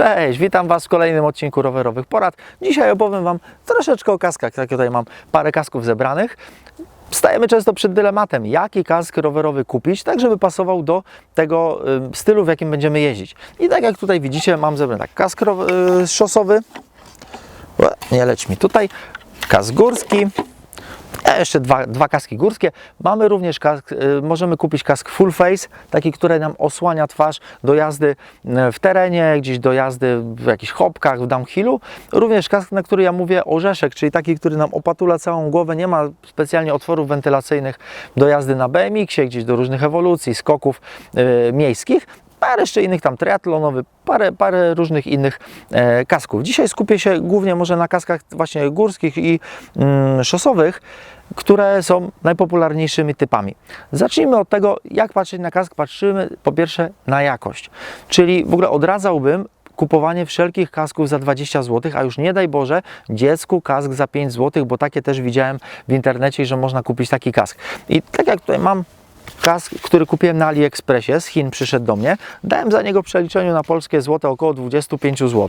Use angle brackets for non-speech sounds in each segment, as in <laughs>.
Cześć, witam Was w kolejnym odcinku rowerowych porad. Dzisiaj opowiem Wam troszeczkę o kaskach. Tak tutaj mam parę kasków zebranych. Stajemy często przed dylematem, jaki kask rowerowy kupić, tak żeby pasował do tego stylu, w jakim będziemy jeździć. I tak jak tutaj widzicie, mam zebrany tak, kask y, szosowy, nie leć mi tutaj, kask górski, a jeszcze dwa, dwa kaski górskie. Mamy również kask, y, możemy kupić kask full face, taki, który nam osłania twarz do jazdy y, w terenie, gdzieś do jazdy w jakichś hopkach, w downhillu. Również kask, na który ja mówię orzeszek, czyli taki, który nam opatula całą głowę, nie ma specjalnie otworów wentylacyjnych do jazdy na BMX-ie, gdzieś do różnych ewolucji, skoków y, miejskich parę jeszcze innych tam triatlonowy, parę, parę różnych innych e, kasków. Dzisiaj skupię się głównie może na kaskach właśnie górskich i mm, szosowych, które są najpopularniejszymi typami. Zacznijmy od tego, jak patrzeć na kask. Patrzymy po pierwsze na jakość, czyli w ogóle odradzałbym kupowanie wszelkich kasków za 20 zł, a już nie daj Boże dziecku kask za 5 zł, bo takie też widziałem w internecie, że można kupić taki kask. I tak jak tutaj mam kask, który kupiłem na AliExpressie, z Chin przyszedł do mnie. Dałem za niego przeliczeniu na polskie złote około 25 zł.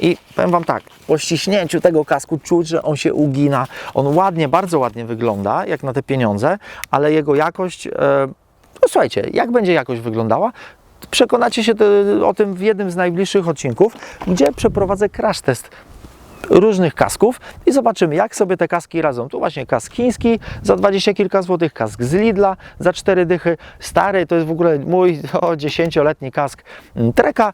I powiem Wam tak, po ściśnięciu tego kasku czuć, że on się ugina. On ładnie, bardzo ładnie wygląda, jak na te pieniądze, ale jego jakość, e, no słuchajcie, jak będzie jakość wyglądała, przekonacie się o tym w jednym z najbliższych odcinków, gdzie przeprowadzę crash test różnych kasków i zobaczymy, jak sobie te kaski radzą. Tu właśnie kask chiński za 20 kilka złotych, kask z Lidla za 4 dychy, stary, to jest w ogóle mój <laughs> o, 10-letni kask mm, Treka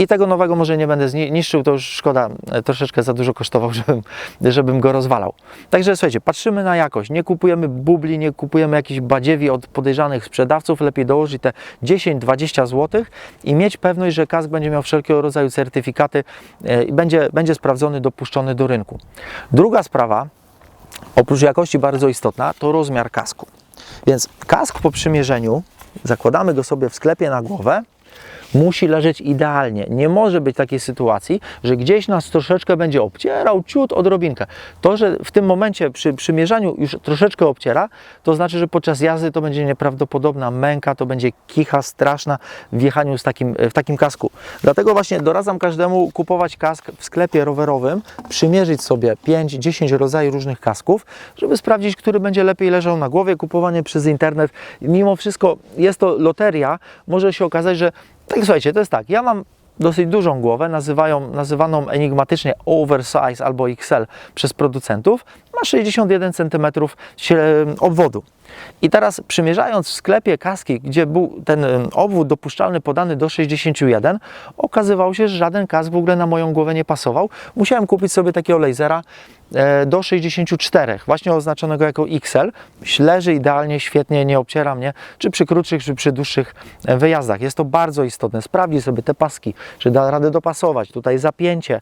i tego nowego może nie będę niszczył, to już szkoda, e, troszeczkę za dużo kosztował, <laughs> żebym, żebym go rozwalał. Także słuchajcie, patrzymy na jakość, nie kupujemy bubli, nie kupujemy jakichś badziewi od podejrzanych sprzedawców, lepiej dołożyć te 10-20 zł i mieć pewność, że kask będzie miał wszelkiego rodzaju certyfikaty e, i będzie, będzie sprawdzony, dopuszczony do rynku. Druga sprawa, oprócz jakości bardzo istotna, to rozmiar kasku. Więc kask po przymierzeniu, zakładamy go sobie w sklepie na głowę, musi leżeć idealnie. Nie może być takiej sytuacji, że gdzieś nas troszeczkę będzie obcierał, ciut, odrobinkę. To, że w tym momencie przy przymierzaniu już troszeczkę obciera, to znaczy, że podczas jazdy to będzie nieprawdopodobna męka, to będzie kicha straszna w jechaniu z takim, w takim kasku. Dlatego właśnie doradzam każdemu kupować kask w sklepie rowerowym, przymierzyć sobie 5-10 rodzajów różnych kasków, żeby sprawdzić, który będzie lepiej leżał na głowie. Kupowanie przez internet, mimo wszystko jest to loteria, może się okazać, że tak słuchajcie, to jest tak, ja mam dosyć dużą głowę, nazywają, nazywaną enigmatycznie oversize albo XL przez producentów, ma 61 cm obwodu. I teraz przymierzając w sklepie kaski, gdzie był ten em, obwód dopuszczalny podany do 61, okazywało się, że żaden kask w ogóle na moją głowę nie pasował. Musiałem kupić sobie takiego lasera e, do 64, właśnie oznaczonego jako XL. Leży idealnie, świetnie, nie obciera mnie, czy przy krótszych, czy przy dłuższych e, wyjazdach. Jest to bardzo istotne. Sprawdzi sobie te paski, czy da radę dopasować, tutaj zapięcie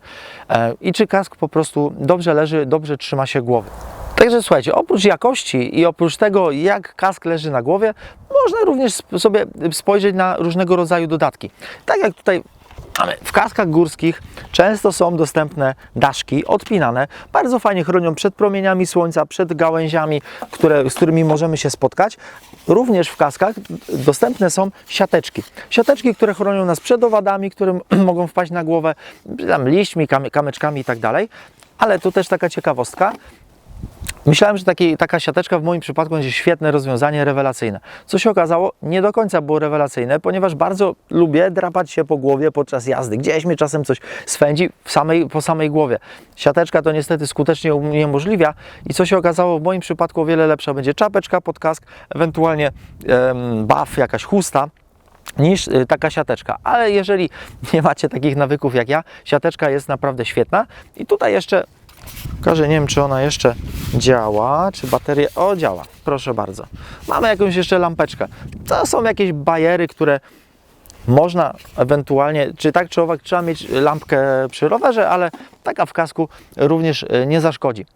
e, i czy kask po prostu dobrze leży, dobrze trzyma się głowy. Także słuchajcie, oprócz jakości i oprócz tego, jak kask leży na głowie, można również sobie spojrzeć na różnego rodzaju dodatki. Tak jak tutaj mamy w kaskach górskich, często są dostępne daszki odpinane. Bardzo fajnie chronią przed promieniami słońca, przed gałęziami, które, z którymi możemy się spotkać. Również w kaskach dostępne są siateczki. Siateczki, które chronią nas przed owadami, które <clears throat> mogą wpaść na głowę, tam liśćmi, kamy- kamyczkami i tak. Ale tu też taka ciekawostka. Myślałem, że taki, taka siateczka w moim przypadku będzie świetne rozwiązanie, rewelacyjne. Co się okazało, nie do końca było rewelacyjne, ponieważ bardzo lubię drapać się po głowie podczas jazdy. Gdzieś mi czasem coś swędzi w samej, po samej głowie. Siateczka to niestety skutecznie uniemożliwia i co się okazało, w moim przypadku o wiele lepsza będzie czapeczka pod kask, ewentualnie em, buff, jakaś chusta, niż y, taka siateczka. Ale jeżeli <laughs> nie macie takich nawyków jak ja, siateczka jest naprawdę świetna. I tutaj jeszcze pokażę, nie wiem czy ona jeszcze działa, czy bateria, o działa, proszę bardzo. Mamy jakąś jeszcze lampeczkę. To są jakieś bajery, które można ewentualnie, czy tak czy owak trzeba mieć lampkę przy rowerze, ale taka w kasku również e, nie zaszkodzi.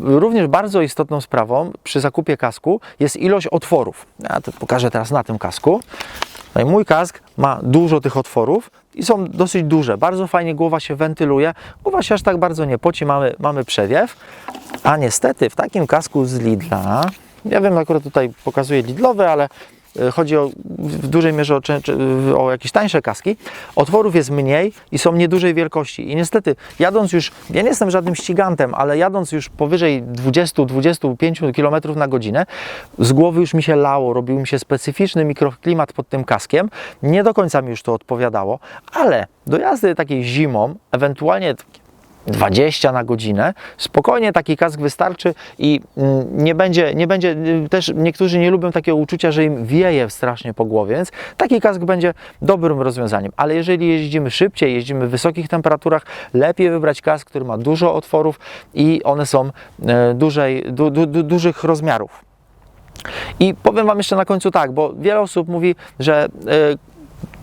Również bardzo istotną sprawą przy zakupie kasku jest ilość otworów. Ja to pokażę teraz na tym kasku. No i mój kask ma dużo tych otworów i są dosyć duże. Bardzo fajnie głowa się wentyluje. Głowa się aż tak bardzo nie poci, mamy, mamy przewiew. A niestety w takim kasku z Lidla, ja wiem, akurat tutaj pokazuję Lidlowy, ale chodzi o, w dużej mierze o, o jakieś tańsze kaski, otworów jest mniej i są niedużej wielkości. I niestety, jadąc już, ja nie jestem żadnym ścigantem, ale jadąc już powyżej 20-25 km na godzinę, z głowy już mi się lało, robił mi się specyficzny mikroklimat pod tym kaskiem. Nie do końca mi już to odpowiadało, ale do jazdy takiej zimą, ewentualnie 20 na godzinę, spokojnie taki kask wystarczy i mm, nie będzie, nie będzie, y, też niektórzy nie lubią takiego uczucia, że im wieje strasznie po głowie, więc taki kask będzie dobrym rozwiązaniem. Ale jeżeli jeździmy szybciej, jeździmy w wysokich temperaturach, lepiej wybrać kask, który ma dużo otworów i one są e, dużej, du, du, du, dużych rozmiarów. I powiem Wam jeszcze na końcu tak, bo wiele osób mówi, że e,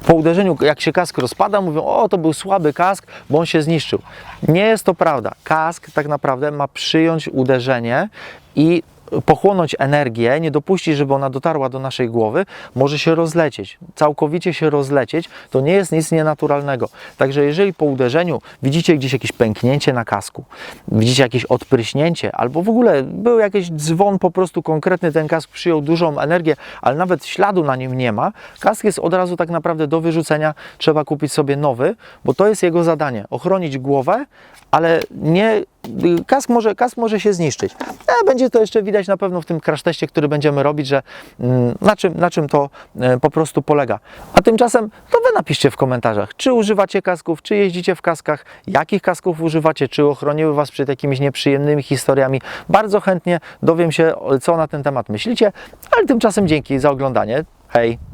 po uderzeniu, jak się kask rozpada, mówią, o to był słaby kask, bo on się zniszczył. Nie jest to prawda. Kask tak naprawdę ma przyjąć uderzenie i pochłonąć energię, nie dopuścić, żeby ona dotarła do naszej głowy, może się rozlecieć. Całkowicie się rozlecieć, to nie jest nic nienaturalnego. Także jeżeli po uderzeniu widzicie gdzieś jakieś pęknięcie na kasku, widzicie jakieś odpryśnięcie, albo w ogóle był jakiś dzwon po prostu konkretny, ten kask przyjął dużą energię, ale nawet śladu na nim nie ma, kask jest od razu tak naprawdę do wyrzucenia, trzeba kupić sobie nowy, bo to jest jego zadanie, ochronić głowę, ale nie, kask może, kask może się zniszczyć. E, będzie to jeszcze widać na pewno w tym crash teście, który będziemy robić, że mm, na czym, na czym to e, po prostu polega. A tymczasem to Wy napiszcie w komentarzach, czy używacie kasków, czy jeździcie w kaskach, jakich kasków używacie, czy ochroniły Was przed jakimiś nieprzyjemnymi historiami. Bardzo chętnie dowiem się, co na ten temat myślicie, ale tymczasem dzięki za oglądanie. Hej!